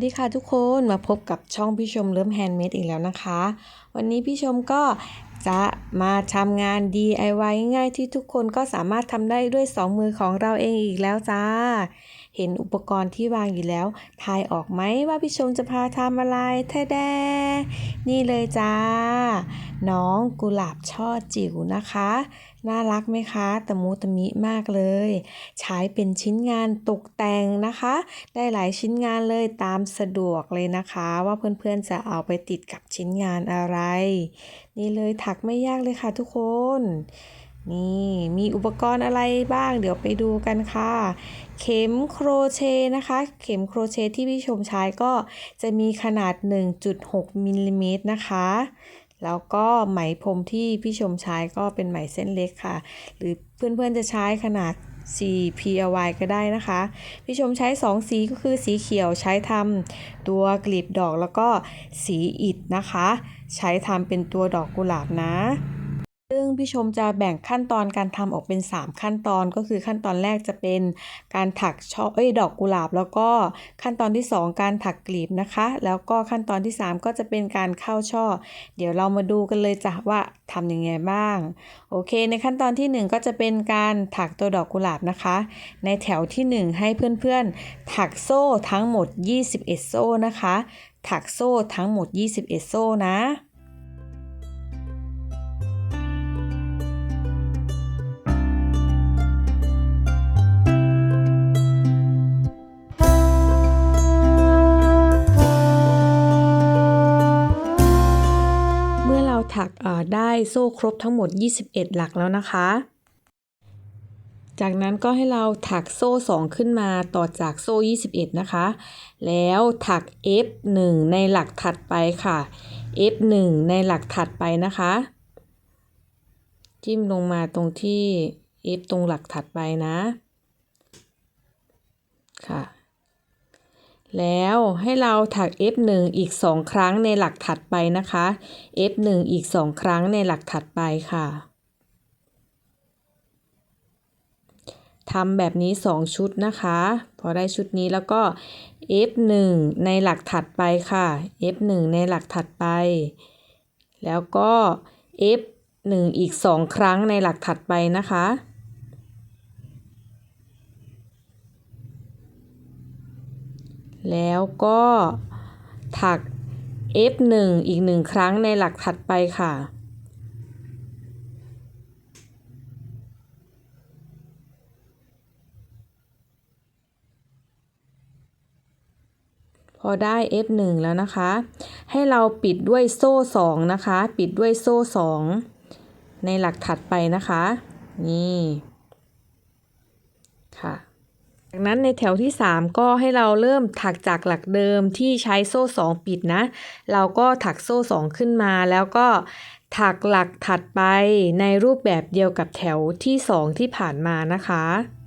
วัสดีค่ะทุกคนมาพบกับช่องพี่ชมเริ่มแฮนด์เมดอีกแล้วนะคะ วันนี้พี่ชมก็จะมาทำงาน DIY ง่ายๆที่ทุกคนก็สามารถทำได้ด้วยสองมือของเราเองอีกแล้วจ้า เห็นอุปกรณ์ที่วางอยู่แล้ว ทายออกไหมว่าพี่ชมจะพาทำอะไรแท้แดนี่เลยจ้า น้องกุหลาบช่อจิ๋วนะคะ น่ารักไหมคะตะมูตะมิมากเลย ใช้เป็นชิ้นงานตกแต่งนะคะ ได้หลายชิ้นงานเลยตามสะดวกเลยนะคะ ว่าเพื่อนๆจะเอาไปติดกับชิ้นงานอะไร นี่เลยถักไม่ยากเลยค่ะทุกคนนี่มีอุปกรณ์อะไรบ้างเดี๋ยวไปดูกันค่ะ เข็มโครเชต์นะคะ เข็มโครเชต์ที่พี่ชมใช้ก็จะมีขนาด 1.6มิลลิเมตรนะคะ แล้วก็ไหมพรมที่พี่ชมใช้ก็เป็นไหมเส้นเล็กค่ะ หรือเพื่อนๆจะใช้ขนาด 4PLY ก็ได้นะคะ พี่ชมใช้ 2 สีก็คือสีเขียวใช้ทำตัวกลีบดอกแล้วก็สีอิฐนะคะ ใช้ทำเป็นตัวดอกกุหลาบนะ ซึ่งพี่ชมจะแบ่งขั้นตอนการทำออกเป็น 3 ขั้นตอนก็คือขั้นตอนแรกจะเป็นการถักช่อเอ้ยดอกกุหลาบ แล้วก็ขั้นตอนที่ 2 การถักกลีบนะคะ แล้วก็ขั้นตอนที่ 3 ก็จะเป็นการเข้าช่อ เดี๋ยวเรามาดูกันเลยจ้ะว่าทำยังไงบ้าง โอเค ในขั้นตอนที่ 1 ก็จะเป็นการถักตัวดอกกุหลาบนะคะ ในแถวที่ 1 ให้เพื่อนๆ ถักโซ่ทั้งหมด 21 โซ่นะคะ ถักโซ่ทั้งหมด 21 โซ่นะ ได้โซ่ครบทั้งหมด 21 หลักแล้วนะคะ จากนั้นก็ให้เราถักโซ่ 2 ขึ้นมาต่อจากโซ่ 21 นะคะ แล้วถัก F1 ในหลักถัดไปค่ะ F1 ในหลักถัดไปนะคะ จิ้มลงมาตรงที่ F ตรงหลักถัดไปนะ ค่ะ แล้วให้เราถัก F1 อีก 2 ครั้งในหลักถัดไปนะคะ F1 อีก 2 ครั้งในหลักถัดไปค่ะทำแบบนี้ 2 ชุดนะคะ พอได้ชุดนี้แล้วก็ F1 ในหลักถัดไปค่ะ F1 ในหลักถัดไป แล้วก็ F1 อีก 2 ครั้งในหลักถัดไปนะคะ แล้วก็ถัก F1 อีกหนึ่งครั้งในหลักถัดไปค่ะพอได้ F1 แล้วนะคะ ให้เราปิดด้วยโซ่ 2 นะคะ ปิดด้วยโซ่ 2 ในหลักถัดไปนะคะ นี่ ค่ะ จากนั้นในแถวที่ 3 ก็ให้เราเริ่มถักจากหลักเดิมที่ใช้โซ่ 2 ปิดนะ เราก็ถักโซ่ 2 ขึ้นมา แล้วก็ถักหลักถัดไปในรูปแบบเดียวกับแถวที่ 2 ที่ผ่านมานะคะ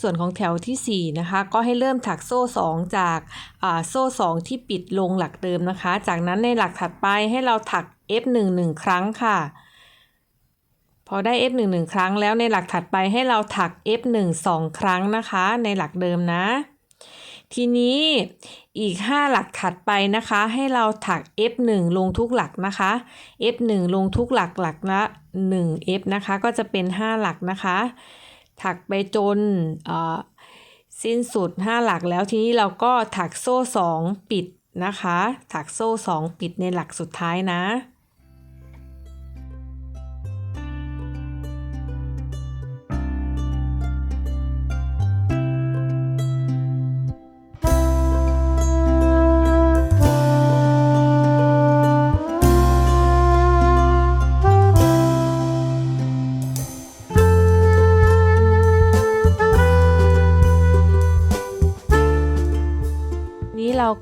ส่วนของแถวทีสี่ 4 นะคะ ก็ให้เริ่มถักโซ่ 2 จากโซ่ 2 ที่ปิดลงหลักเดิมนะคะ จากนั้นในหลักถัดไปให้เราถัก F1 1 ครั้งค่ะ พอได้ F1 1 ครั้งแล้วในหลักถัดไปให้เราถัก F1 2 ครั้งนะคะ ในหลักเดิมนะ ทีนี้อีก 5 หลักถัดไปนะคะ ให้เราถัก F1 ลงทุกหลักนะคะ F1 ลงทุกหลักหลักละ 1 F นะคะ ก็จะเป็น 5 หลักนะคะ ถักไปจนสิ้นสุด 5 หลักแล้วทีนี้เราก็ถักโซ่ 2 ปิดนะคะ ถักโซ่ 2 ปิดในหลักสุดท้ายนะ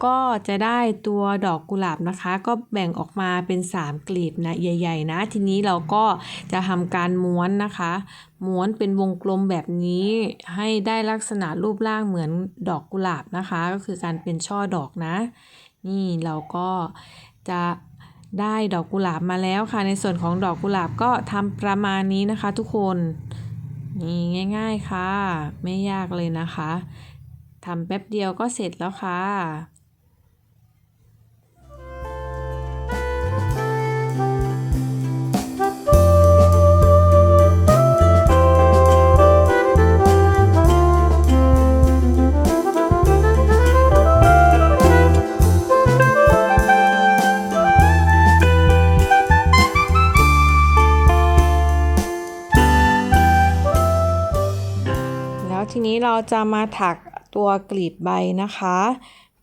ก็จะได้ตัวดอกกุหลาบนะคะ ก็แบ่งออกมาเป็น 3 กลีบนะใหญ่ ๆ นะ ทีนี้เราก็จะทำการม้วนนะคะ ม้วนเป็นวงกลมแบบนี้ ให้ได้ลักษณะรูปร่างเหมือนดอกกุหลาบนะคะ ก็คือการเป็นช่อดอกนะ นี่เราก็จะได้ดอกกุหลาบมาแล้วค่ะ ในส่วนของดอกกุหลาบก็ทำประมาณนี้นะคะ ทุกคนนี่ง่าย ๆค่ะ ไม่ยากเลยนะคะทำแป๊บเดียวก็เสร็จแล้วค่ะ จะมาถักตัวกลีบใบนะคะ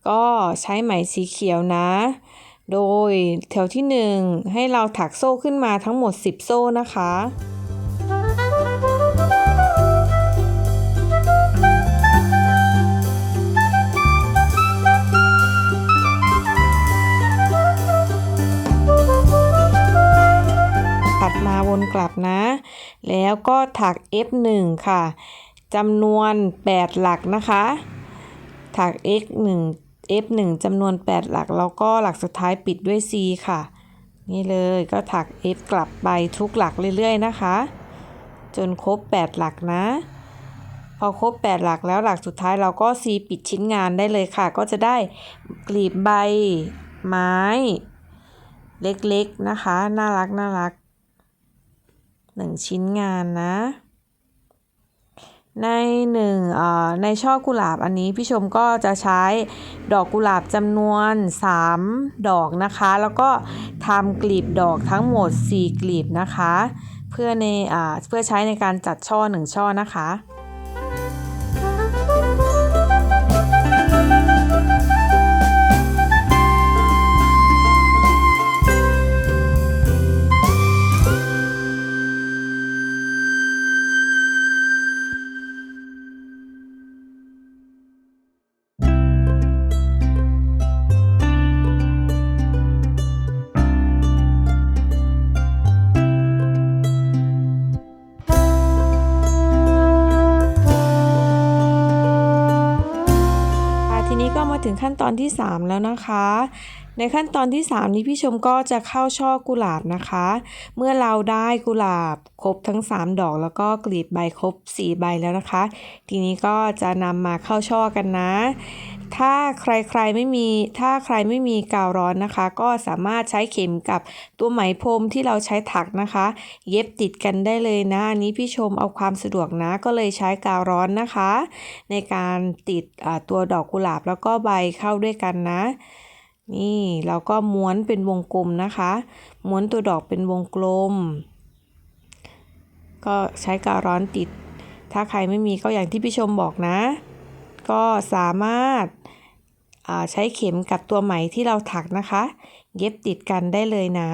ก็ใช้ไหมสีเขียวนะ โดยแถวที่ 1 ให้เราถักโซ่ขึ้นมาทั้งหมด 10 โซ่นะคะถัดมาวนกลับนะ แล้วก็ถัก F1 ค่ะ จำนวน 8 หลักนะคะถัก X1 F1 จำนวน 8 หลัก แล้วก็หลักสุดท้ายปิดด้วย C ค่ะ นี่เลยก็ถัก F กลับไปทุกหลักเรื่อยๆนะคะ จนครบ 8 หลักนะ พอครบ 8 หลักแล้วหลักสุดท้ายเราก็ C ปิดชิ้นงานได้เลยค่ะ ก็จะได้กลีบใบไม้ เล็กๆนะคะ น่ารักน่ารักหนึ่งชิ้นงานนะ ในหนึ่งในช่อกุหลาบอันนี้พี่ชมก็จะใช้ดอกกุหลาบจำนวน 3 ดอกนะคะ แล้วก็ทำกลีบดอกทั้งหมด 4 กลีบนะคะ เพื่อในเพื่อใช้ในการจัดช่อ 1 ช่อนะคะ นี้ก็มาถึงขั้นตอนที่ 3 แล้วนะคะ ในขั้นตอนที่ 3 นี้พี่ชมก็จะเข้าช่อกุหลาบนะคะ เมื่อเราได้กุหลาบครบทั้ง 3 ดอก แล้วก็กลีบใบครบ 4 ใบแล้วนะคะ ทีนี้ก็จะนำมาเข้าช่อกันนะ ถ้าใครๆไม่มีถ้าใครไม่มีกาวร้อนนะคะ ก็สามารถใช้เข็มกับตัวไหมพรมที่เราใช้ถักนะคะ เย็บติดกันได้เลยนะอันนี้พี่ชมเอาความสะดวกนะ ก็เลยใช้กาวร้อนนะคะ ในการติดตัวดอกกุหลาบแล้วก็ใบเข้าด้วยกันนะ นี่เราก็ม้วนเป็นวงกลมนะคะ ม้วนตัวดอกเป็นวงกลม ก็ใช้กาวร้อนติด ถ้าใครไม่มีก็อย่างที่พี่ชมบอกนะ ก็สามารถใช้เข็มกับตัวไหมที่เราถักนะคะ เย็บติดกันได้เลยนะ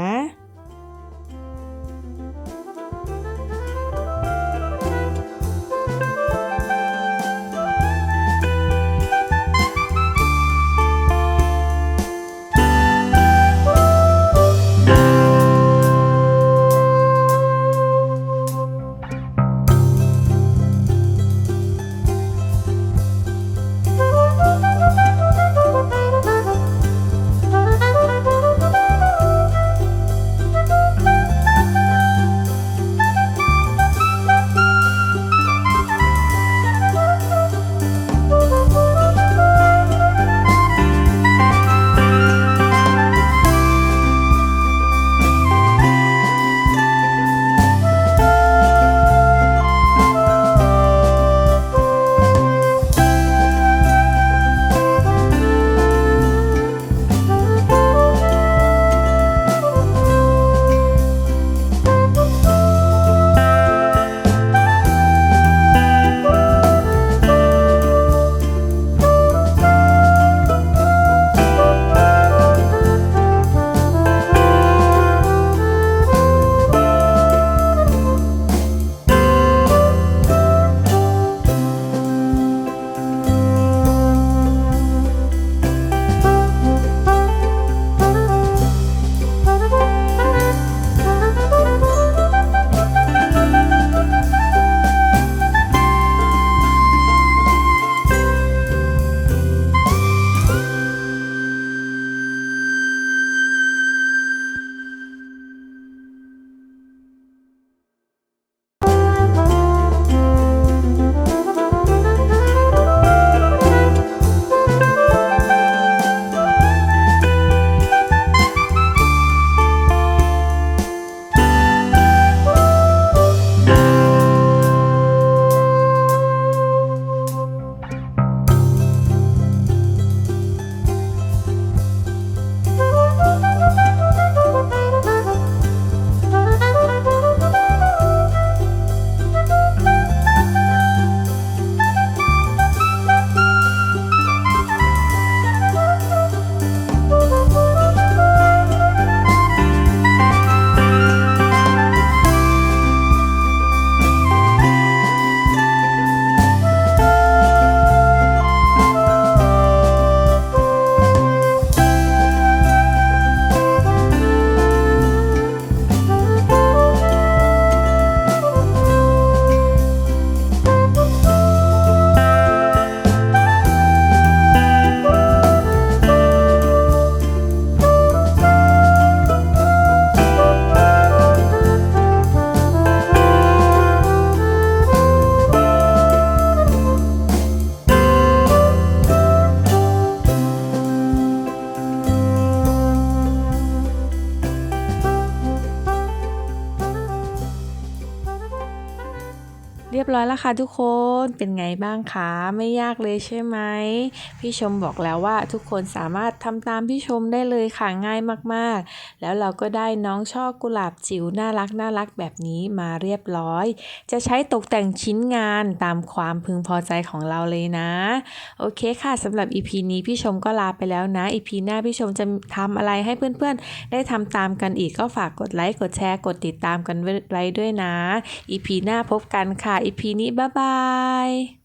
แล้วค่ะทุกคน เป็นไงบ้างคะ ไม่ยากเลยใช่ไหมพี่ชมบอกแล้วว่าทุกคนสามารถทำตามพี่ชมได้เลยค่ะง่ายมากๆ แล้วเราก็ได้น้องช่อกุหลาบจิ๋วน่ารักน่ารักแบบนี้มาเรียบร้อย จะใช้ตกแต่งชิ้นงานตามความพึงพอใจของเราเลยนะ โอเคค่ะสำหรับ EP นี้พี่ชมก็ลาไปแล้วนะ EP หน้าพี่ชมจะทำอะไรให้เพื่อนๆ ได้ทำตามกันอีกก็ฝากกดไลค์กดแชร์กดติดตามกันไว้ด้วยนะ EP หน้าพบกันค่ะ EP นี้บ๊ายบาย Bye.